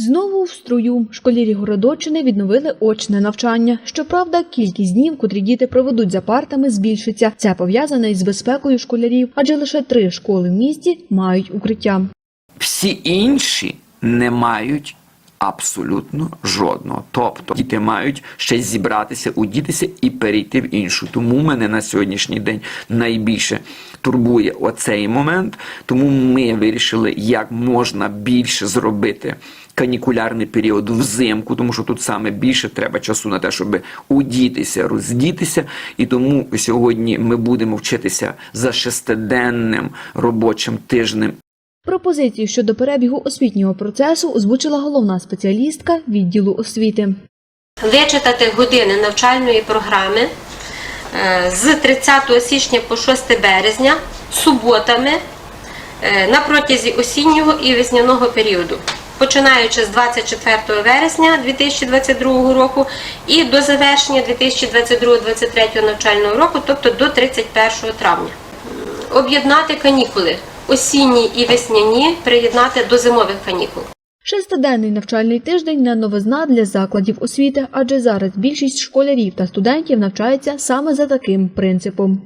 Знову в струю школярі Городочини відновили очне навчання. Щоправда, кількість днів, котрі діти проведуть за партами, збільшиться. Це пов'язане із безпекою школярів, адже лише три школи в місті мають укриття. Всі інші не мають абсолютно жодного. Тобто діти мають ще зібратися, удітися і перейти в іншу. Тому мене на сьогоднішній день найбільше турбує оцей момент. Тому ми вирішили, як можна більше зробити. Канікулярний період взимку, тому що тут саме більше треба часу на те, щоб удітися, роздітися. І тому сьогодні ми будемо вчитися за шестиденним робочим тижнем Пропозицію щодо перебігу освітнього процесу озвучила головна спеціалістка відділу освіти. вичитати години навчальної програми е, з 30 січня по 6 березня суботами е, на протязі осіннього і весняного періоду, починаючи з 24 вересня 2022 року і до завершення 2022-2023 навчального року, тобто до 31 травня. Об'єднати канікули осінні і весняні приєднати до зимових канікул. Шестиденний навчальний тиждень не новизна для закладів освіти, адже зараз більшість школярів та студентів навчаються саме за таким принципом.